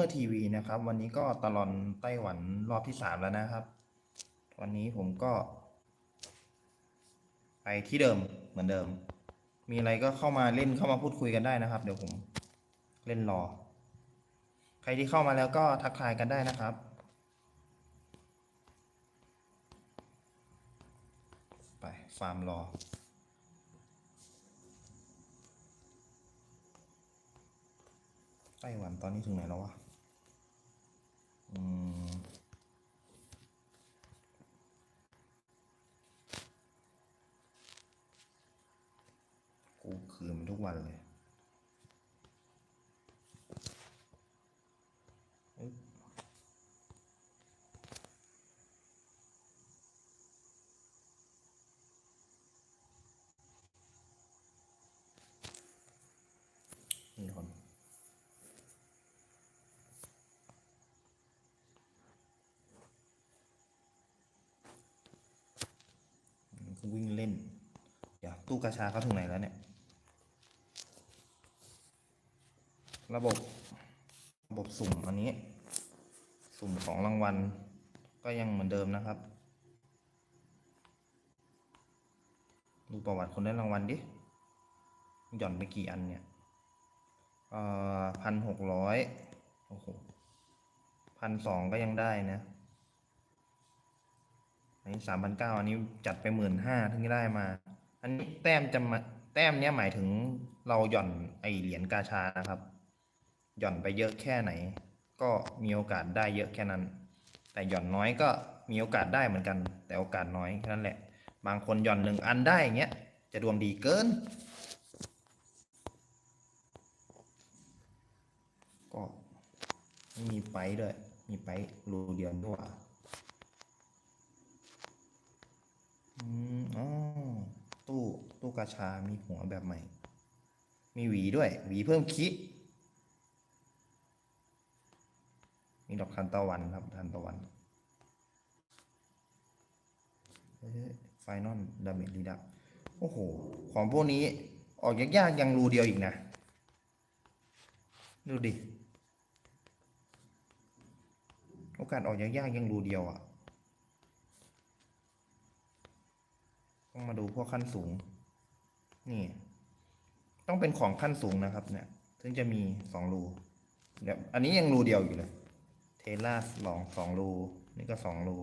อร์ทีวีนะครับ วันนี้ก็ตลอนไต้หวันรอบที่สามแล้วนะครับ วันนี้ผมก็ ไปที่เดิมเหมือนเดิม มีอะไรก็เข้ามาเล่นเข้ามาพูดคุยกันได้นะครับ เดี๋ยวผมเล่นรอ ใครที่เข้ามาแล้วก็ทักทายกันได้นะครับ ไปฟาร์มรอไต้หวันตอนนี้ถึงไหนแล้ววะ อืมกูคืนมันทุกวันเลยเอ้ยนี่คน มันก็ วิ่งเล่น เดี๋ยวตู้กระชาเขาถึงไหนแล้วเนี่ย ระบบ ระบบสุ่มอันนี้ สุ่มของรางวัล ก็ยังเหมือนเดิมนะครับ ดูประวัติคนได้รางวัลดิ หย่อนไปกี่อันเนี่ย เอ่อพันหกร้อยโอ้โหพันสองก็ยังได้นะ อันนี้สามพันเก้าอันนี้จัดไปหมื่นห้าถึงจะได้มา อันนี้แต้มจะมาแต้มเนี้ยหมายถึงเราหย่อนไอเหรียญกาชานะครับ หย่อนไปเยอะแค่ไหน ก็มีโอกาสได้เยอะแค่นั้น แต่หย่อนน้อยก็มีโอกาสได้เหมือนกัน แต่โอกาสน้อยแค่นั้นแหละ บางคนหย่อนหนึ่งอันได้อย่างเงี้ยจะดวงดีเกิน ก็ไม่มีไปด้วย มีไปรูเดียวด้วย อืมอ๋อตู้ตู้กาชา มีหัวแบบใหม่ มีหวีด้วย หวีเพิ่มคิมีดอกทานตะวันครับทานตะวันไฟนอลดาเมจรีดับโอ้โห ของพวกนี้ออกยากๆ ยังรูเดียวอีกนะ ดูดิ โอกาสออกยากๆ ยังรูเดียวอะ ต้องมาดูพวกขั้นสูง นี่ ต้องเป็นของขั้นสูงนะครับ เนี่ยถึงจะมีสองรูเดี๋ยวอันนี้ยังรูเดียวอยู่เลยเทล่าลองสองรูนี่ก็สองรู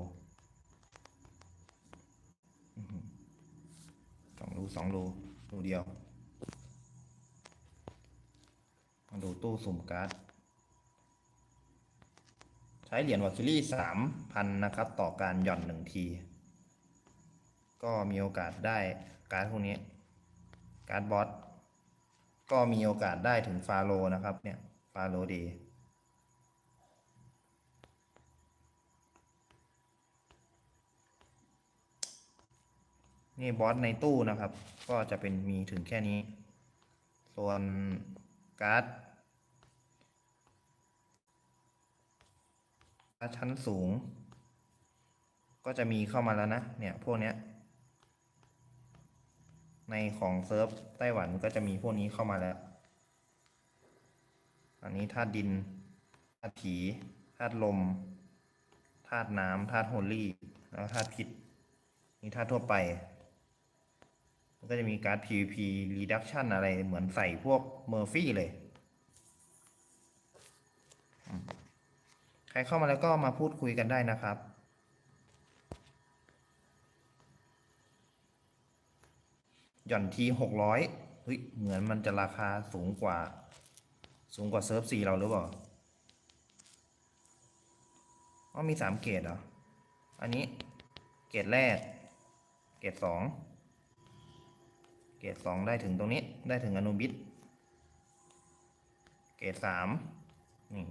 สองรูสองรูรูเดียวมาดูตู้สุ่มการ์ดใช้เหรียญวอคิลี่สามพันนะครับ ต่อการหย่อนหนึ่งที ก็มีโอกาสได้การ์ดพวกนี้ การ์ดบอสก็มีโอกาสได้ถึงฟาโลนะครับเนี่ยฟาโลดีนี่บอสในตู้นะครับ ก็จะเป็นมีถึงแค่นี้ ส่วนการ์ดชั้นสูง ก็จะมีเข้ามาแล้วนะ เนี่ย พวกเนี้ย ในของเซิร์ฟไต้หวันก็จะมีพวกนี้เข้ามาแล้ว อันนี้ธาตุดินธาตุผีธาตุลมธาตุน้ำธาตุโฮลี่แล้วธาตุพิษนี่ธาตุทั่วไป มันก็จะมีการ์ด PVP reduction อะไรเหมือนใส่พวกเมอร์ฟี่เลย ใครเข้ามาแล้วก็มาพูดคุยกันได้นะครับ หย่อนทีหกร้อยเฮ้ย เหมือนมันจะราคาสูงกว่า สูงกว่าเซิร์ฟซีเราหรือเปล่าอ๋อมีสามเกรดเหรอ อันนี้ เกรดแรก เกรดสอง เกรดสองได้ถึงตรงนี้ ได้ถึงอนุบิต เกรดสามนี่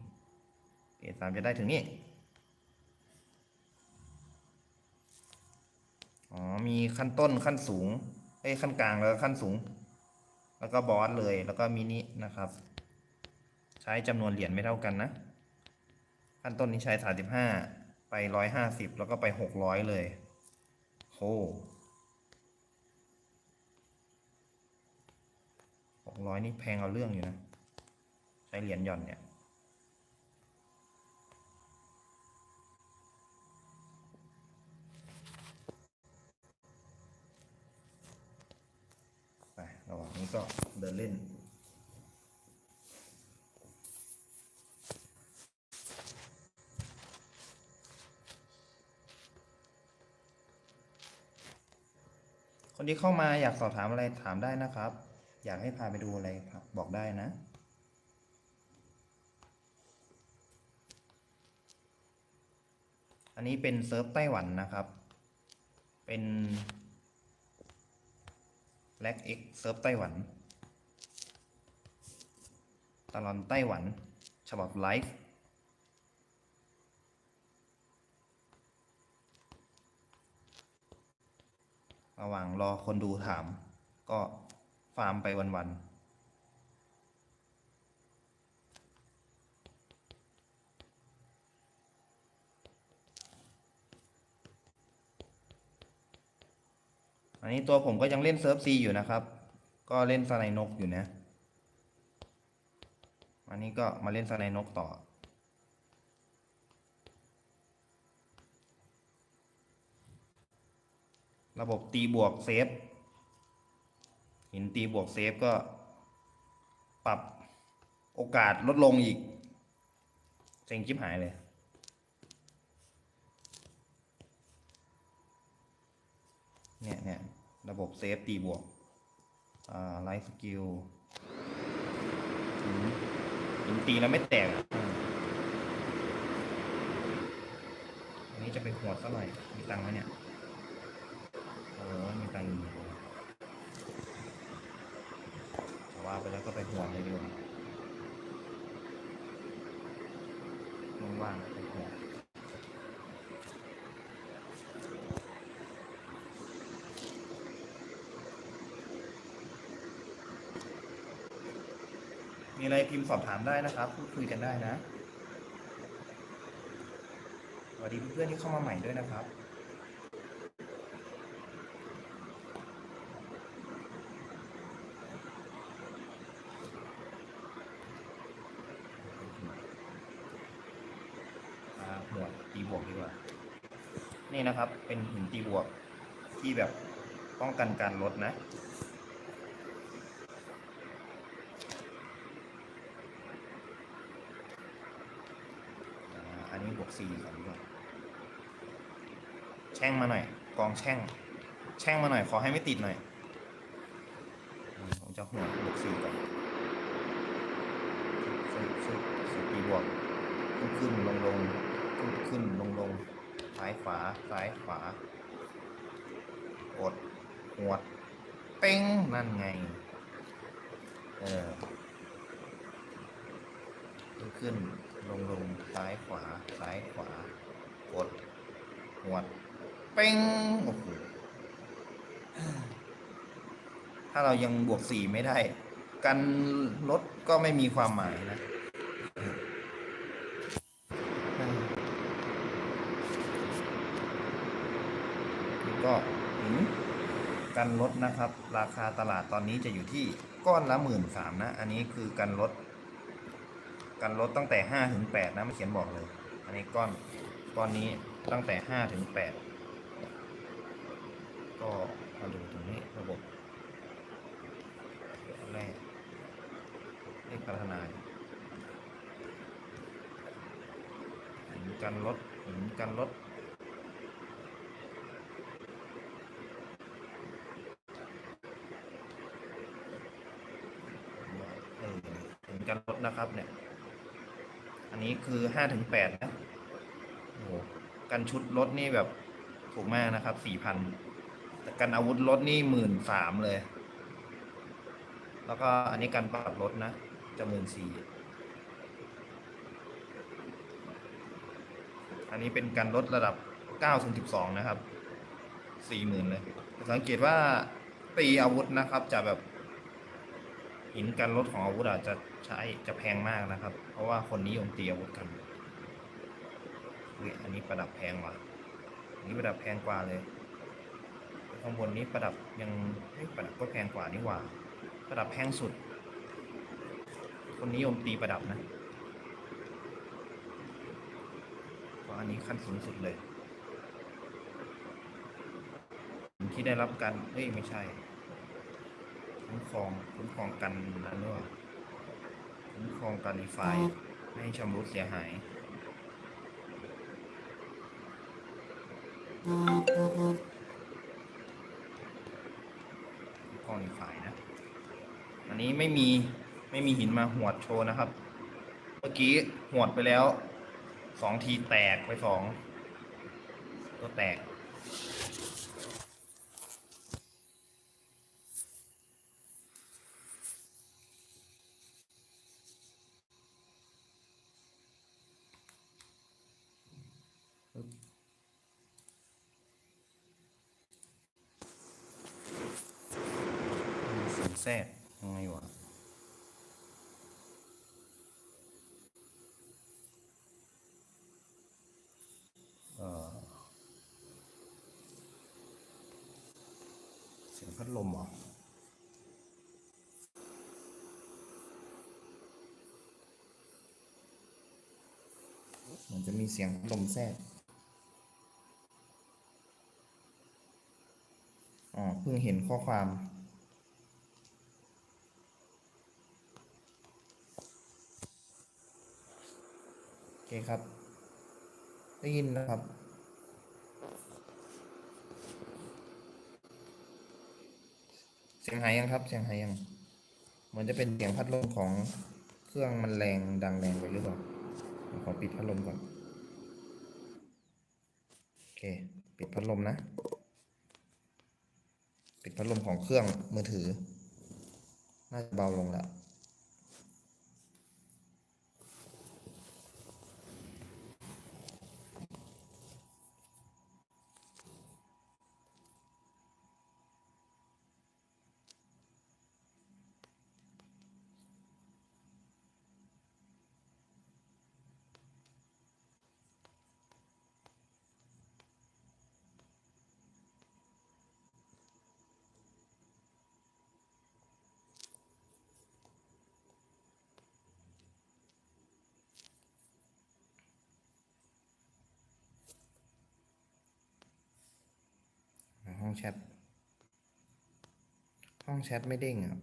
เกรดสามจะได้ถึงนี่ อ๋อ มีขั้นต้นขั้นสูง เอ้ขั้นกลางแล้วก็ขั้นสูง แล้วก็บอสเลยแล้วก็มินินะครับ ใช้จำนวนเหรียญไม่เท่ากันนะ ขั้นต้นนี้ใช้สามสิบห้าไปร้อยห้าสิบแล้วก็ไปหกร้อยเลยโหหกร้อยนี่แพงเอาเรื่องอยู่นะ ใช้เหรียญหย่อนเนี่ย นี้ก็เดินเล่น คนที่เข้ามาอยากสอบถามอะไรถามได้นะครับ อยากให้พาไปดูอะไรบอกได้นะอันนี้เป็นเซิร์ฟไต้หวันนะครับ เป็น Black X เซิร์ฟไต้หวัน ตลอนไต้หวัน ฉบับไลฟ์ระหว่างรอคนดูถาม ก็ฟาร์มไปวันๆ อันนี้ตัวผมก็ยังเล่นเซิร์ฟซีอยู่นะครับ ก็เล่นสไนนกอยู่นะ อันนี้ก็มาเล่นสไนนกต่อ ระบบตีบวกเซฟหินตีบวกเซฟก็ปรับโอกาสลดลงอีกเซ็งชิบหายเลย เนี่ยเนี่ยระบบเซฟตีบวกอ่าไลฟ์สกิลหินหินตีแล้วไม่แตกอันนี้จะไปหัวซะหน่อย มีตังค์ไหมเนี่ยโอ้โหมีตังค์อยู่แต่ว่าไปแล้วก็ไปหัวเลยดีกว่าว่างๆไปหัวด มีอะไรพิมพ์สอบถามได้นะครับพูดคุยกันได้นะสวัสดีเพื่อนๆที่เข้ามาใหม่ด้วยนะครับหมวดตีบวกดีกว่า นี่นะครับเป็นหินตีบวกที่แบบป้องกันการลดนะ อ่าอันนี้บวก สี่ก่อนดีกว่าแช่งมาหน่อย กองแช่ง แช่งมาหน่อย ขอให้ไม่ติดหน่อยอืมผมจะหัวบวกสี่ก่อนซึ่งซึ่งสี่ตีบวก ขึ้นขึ้นลงลงขึ้นขึ้นลงลงซ้ายขวาซ้ายขวากดหวดเป้งนั่นไง เออขึ้น ลงลงซ้ายขวา ซ้ายขวา กดหวดเป้งโอ้โหถ้าเรายังบวกสี่ไม่ได้กันลดก็ไม่มีความหมายนะนี่ก็หินกันลดนะครับ ราคาตลาดตอนนี้จะอยู่ที่ก้อนละหมื่นสามนะ อันนี้คือกันลด กันลดตั้งแต่ห้าถึงแปดนะไม่เขียนบอกเลย อันนี้ก้อนก้อนนี้ตั้งแต่ห้าถึงแปดก็มาดูตรงนี้ระบบแรกเลขพัฒนาหินกันลดหินกันลดถึงกันลดนะครับเนี่ย อันนี้คือห้าถึงแปดนะโอ้กันชุดลดนี่แบบถูกมากนะครับสี่พันแต่กันอาวุธลดนี่หมื่นสามเลย แล้วก็อันนี้กันปรับลดนะ จะหมื่นสี่อันนี้เป็นการลดระดับเก้าถึงสิบสองนะครับสี่หมื่นเลย สังเกตว่าตีอาวุธนะครับ จะแบบ หินกันลดของอาวุธอาจจะใช้จะแพงมากนะครับ เพราะว่าคนนิยมตีอาวุธกันอุ๊ยอันนี้ประดับแพงกว่าอันนี้ประดับแพงกว่าเลยข้างบนนี้ประดับยังเฮ้ยประดับก็แพงกว่านี่หว่า ประดับแพงสุด คนนิยมตีประดับนะเพราะอันนี้ขั้นสูงสุดเลย ที่ได้รับการเฮ้ยไม่ใช่ คุ้มครองคุ้มครองกันนั่นด้วยคุ้มครองการดีไฟไม่ให้ชำรุดเสียหายคุ้มครองดีไฟนะ อันนี้ไม่มีไม่มีหินมาหวดโชว์นะครับ เมื่อกี้หวดไปแล้วสองทีแตกไปสองตัวแตก แทรกยังไงวะเสียงพัดลมเหรอมันจะมีเสียงพัดลมแทรก อ๋อ เพิ่งเห็นข้อความ เคครับ ได้ยินนะครับ เสียงหายยังครับ เสียงหายยัง เหมือนจะเป็นเสียงพัดลมของเครื่องมันแรงดังแรงไปหรือเปล่าขอปิดพัดลมก่อน โอเค ปิดพัดลมนะ ปิดพัดลมของเครื่องมือถือ น่าจะเบาลงแล้ว แชท ห้องแชทไม่เด้งอะ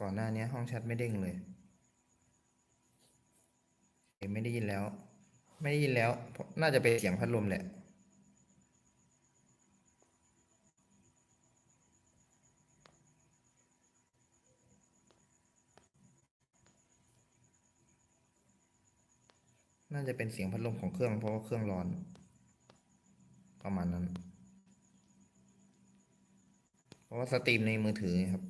ก่อนหน้านี้ห้องแชทไม่เด้งเลยไม่ได้ยินแล้ว ไม่ได้ยินแล้ว น่าจะเป็นเสียงพัดลมแหละน่าจะเป็นเสียงพัดลมของเครื่องเพราะว่าเครื่องร้อน ประมาณนั้น ราะว่าสตรีมในมือถือไงครับ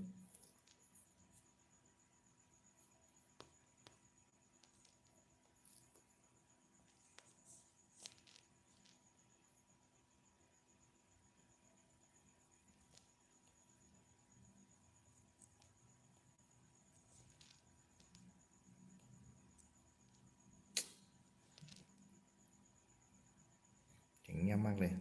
เจ๋งเงียบมากเลย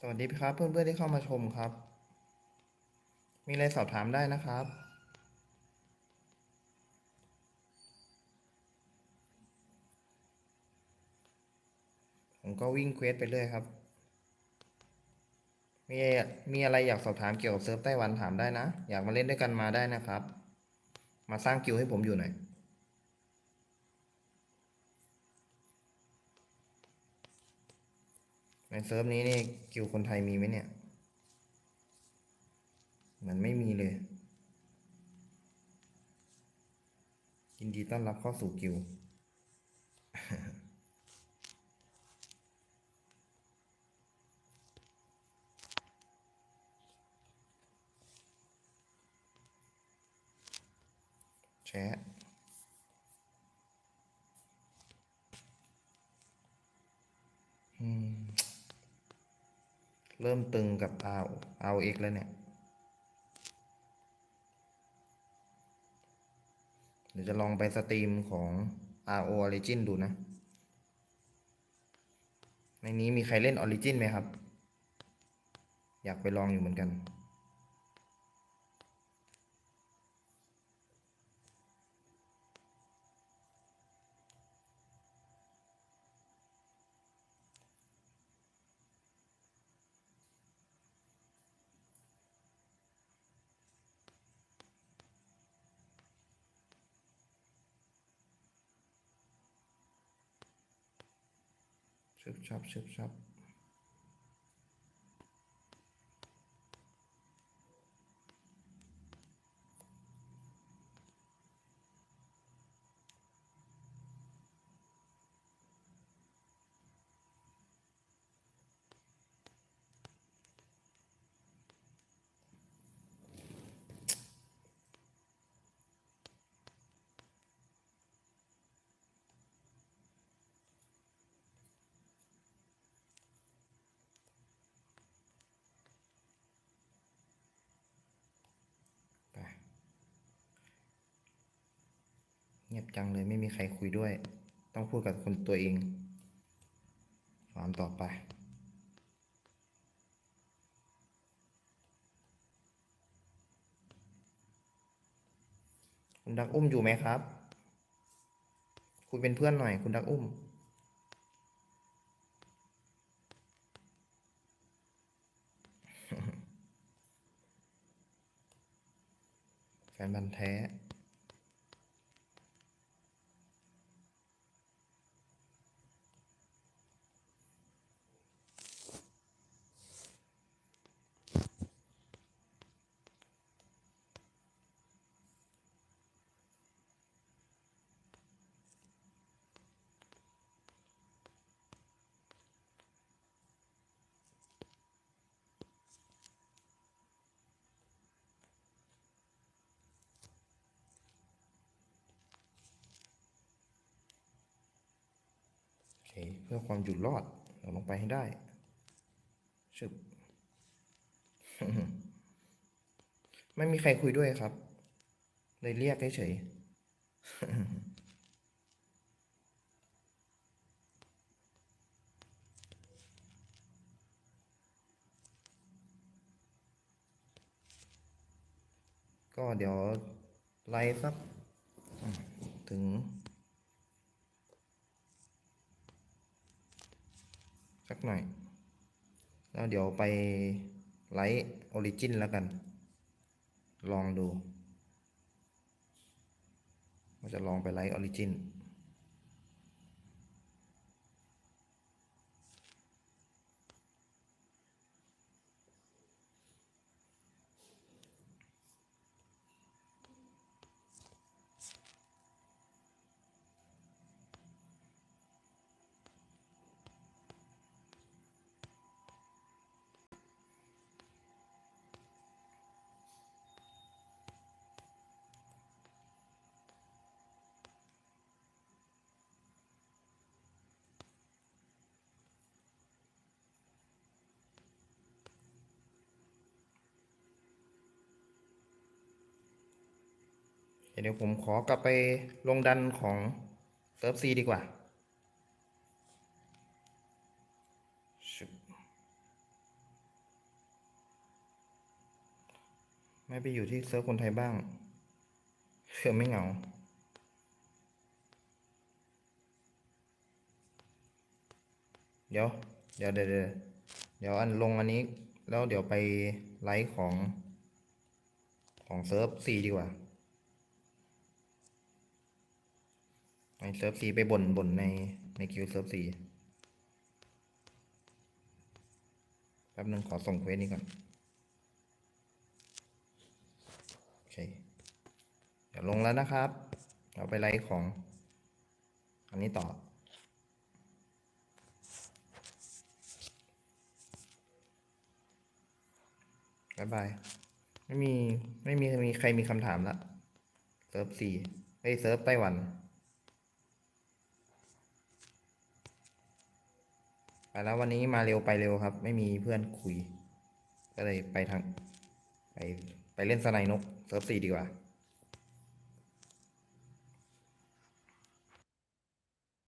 สวัสดีครับ เพื่อนๆที่เข้ามาชมครับ มีอะไรสอบถามได้นะครับผมก็วิ่งเควสไปเรื่อยครับ มีมีอะไรอยากสอบถามเกี่ยวกับเซิร์ฟไต้หวันถามได้นะ อยากมาเล่นด้วยกันมาได้นะครับ มาสร้างกิลด์ให้ผมอยู่หน่อย ในเซิร์ฟนี้นี่กิลด์คนไทยมีไหมเนี่ยเหมือนไม่มีเลย ยินดีต้อนรับเข้าสู่กิลด์แชะอืม เริ่มตึงกับ R RX แล้วเนี่ยเดี๋ยวจะลองไปสตรีมของ RO Origin ดูนะ ในนี้มีใครเล่น Origin ไหมครับ อยากไปลองอยู่เหมือนกัน ชึบชับ งียบจังเลยไม่มีใครคุยด้วย ต้องพูดกับคนตัวเองฟาร์มต่อไป คุณดักอุ้มอยู่ไหมครับ คุยเป็นเพื่อนหน่อย คุณดักอุ้มแฟนบันแท้ โอ เพื่อความอยู่รอดเราลงไปให้ได้ชึบไม่มีใครคุยด้วยครับ เลยเรียกเฉยก็เดี๋ยวไลฟ์สักถึง สักหน่อย แล้วเดี๋ยวไปไลท์ออริจินแล้วกัน ลองดูเราจะลองไปไลท์ออริจิน เดี๋ยวผมขอกลับไปลงดันของเซิร์ฟซีดีกว่า ไม่ไปอยู่ที่เซิร์ฟคนไทยบ้างเชื่อไม่เหงาเดี๋ยวเดี๋ยว เดี๋ยวเดี๋ยวเดี๋ยวอันลงอันนี้ แล้วเดี๋ยวไปไลฟ์ของของเซิร์ฟซีดีกว่า ในเซิร์ฟซีไปบ่นบ่นในในคิวเซิร์ฟซีแป๊บนึงขอส่งเควสนี้ก่อน โอเค เดี๋ยวลงแล้วนะครับ เราไปไลฟ์ของ อันนี้ต่อบายบาย ไม่มี ไม่มี มีใครมีคำถามละ เซิร์ฟสี่ไอเซิร์ฟไต้หวัน ไป แล้ววันนี้มาเร็วไปเร็วครับ ไม่มีเพื่อนคุย ก็เลยไปทางไปไปเล่นสไนนกเซิร์ฟสี่ดีกว่า